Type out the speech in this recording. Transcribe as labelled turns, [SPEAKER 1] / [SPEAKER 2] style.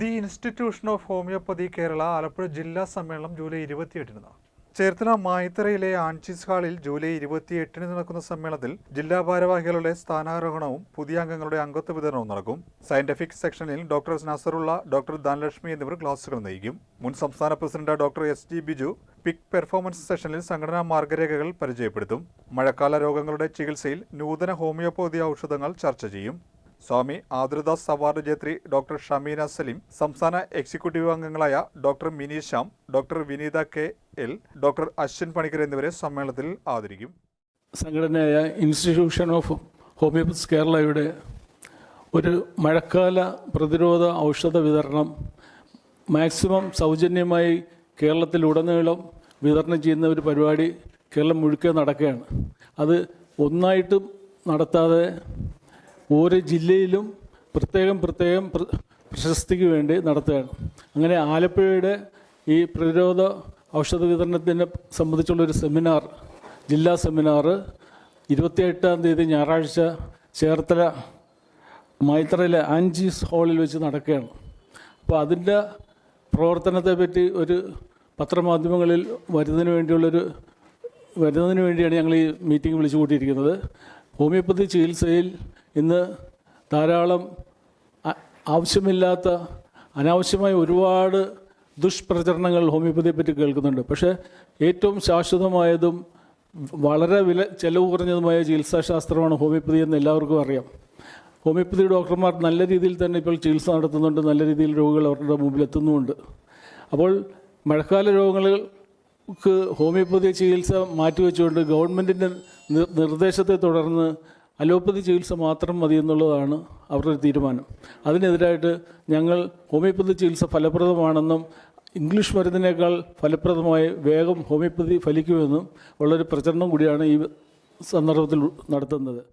[SPEAKER 1] The institution of homoeopathy Kerala Alappuzha ജില്ലാ സമ്മേളനം July ഇരുപത്തിയെട്ടിന് നടക്കും. ചേർത്തല മായിത്തറയിലെ ആൺചീസ് ഹാളിൽ ജൂലൈ ഇരുപത്തിയെട്ടിന് നടക്കുന്ന സമ്മേളനത്തിൽ ജില്ലാ ഭാരവാഹികളുടെ സ്ഥാനാരോഹണവും പുതിയ അംഗങ്ങളുടെ അംഗത്വ വിതരണവും നടക്കും. സയന്റിഫിക് സെക്ഷനിൽ ഡോക്ടർ നസറുള്ള ഡോക്ടർ ധനലക്ഷ്മി എന്നിവർ ക്ലാസുകൾ നയിക്കും. മുൻ സംസ്ഥാന president doctor S G Biju peak performance സെഷനിൽ സംഘടനാ മാർഗരേഖകൾ പരിചയപ്പെടുത്തും. മഴക്കാല രോഗങ്ങളുടെ ചികിത്സയിൽ നൂതന ഹോമിയോപ്പതി ഔഷധങ്ങൾ ചർച്ച ചെയ്യും. സ്വാമി ആദൃദാസ് അവാർഡ് ജേത്രി ഡോക്ടർ ഷമീന സലീം സംസ്ഥാന എക്സിക്യൂട്ടീവ് അംഗങ്ങളായ doctor Mini Shyam doctor Vineetha K L doctor Ashwin Panicker എന്നിവരെ സമ്മേളനത്തിൽ ആദരിക്കും.
[SPEAKER 2] സംഘടനയായ ഇൻസ്റ്റിറ്റ്യൂഷൻ ഓഫ് ഹോമിയോപ്പതിസ് കേരളയുടെ ഒരു മഴക്കാല പ്രതിരോധ ഔഷധ വിതരണം മാക്സിമം സൗജന്യമായി കേരളത്തിലുടനീളം വിതരണം ചെയ്യുന്ന ഒരു പരിപാടി കേരളം മുഴുക്കെ നടക്കുകയാണ്. അത് ഒന്നായിട്ടും നടത്താതെ ഓരോ ജില്ലയിലും പ്രത്യേകം പ്രത്യേകം പ്ര- പ്രശസ്തിക്ക് വേണ്ടി നടത്തുകയാണ്. അങ്ങനെ ആലപ്പുഴയുടെ ഈ പ്രതിരോധ ഔഷധ വിതരണത്തിനെ സംബന്ധിച്ചുള്ള ഒരു സെമിനാർ ജില്ലാ സെമിനാർ ഇരുപത്തിയെട്ടാം തീയതി ഞായറാഴ്ച ചേർത്തല മൈത്രയിലെ ആൻജീസ് ഹാളിൽ വെച്ച് നടക്കുകയാണ്. അപ്പോൾ അതിന്റെ പ്രവർത്തനത്തെ പറ്റി ഒരു പത്രമാധ്യമങ്ങളിൽ വരുന്നതിന് വേണ്ടിയുള്ളൊരു വരുന്നതിന് വേണ്ടിയാണ് ഞങ്ങൾ ഈ മീറ്റിംഗ് വിളിച്ചു കൂട്ടിയിരിക്കുന്നത് ഹോമിയോപ്പതി ചികിത്സയിൽ ഇന്ന് ധാരാളം ആവശ്യമില്ലാത്ത അനാവശ്യമായ ഒരുപാട് ദുഷ്പ്രചരണങ്ങൾ ഹോമിയോപ്പതിയെ പറ്റി കേൾക്കുന്നുണ്ട്. പക്ഷേ ഏറ്റവും ശാശ്വതമായതും വളരെ വില ചെലവ് കുറഞ്ഞതുമായ ചികിത്സാശാസ്ത്രമാണ് ഹോമിയോപ്പതി എന്ന് എല്ലാവർക്കും അറിയാം. ഹോമിയോപ്പതി ഡോക്ടർമാർ നല്ല രീതിയിൽ തന്നെ ഇപ്പോൾ ചികിത്സ നടത്തുന്നുണ്ട് നല്ല രീതിയിൽ രോഗികൾ അവരുടെ മുമ്പിൽ എത്തുന്നുമുണ്ട്. അപ്പോൾ മഴക്കാല രോഗങ്ങൾക്ക് ഹോമിയോപ്പതി ചികിത്സ മാറ്റിവെച്ചുകൊണ്ട് ഗവൺമെന്റിന്റെ നിർദ്ദേശത്തെ തുടർന്ന് അലോപ്പതി ചികിത്സ മാത്രം മതി എന്നുള്ളതാണ് അവരുടെ തീരുമാനം. അതിനെതിരായിട്ട് ഞങ്ങൾ ഹോമിയോപ്പതി ചികിത്സ ഫലപ്രദമാണെന്നും ഇംഗ്ലീഷ് മരുന്നിനേക്കാൾ ഫലപ്രദമായി വേഗം ഹോമിയോപ്പതി ഫലിക്കുമെന്നും ഉള്ളൊരു പ്രചരണം കൂടിയാണ് ഈ സന്ദർഭത്തിൽ നടത്തുന്നത്.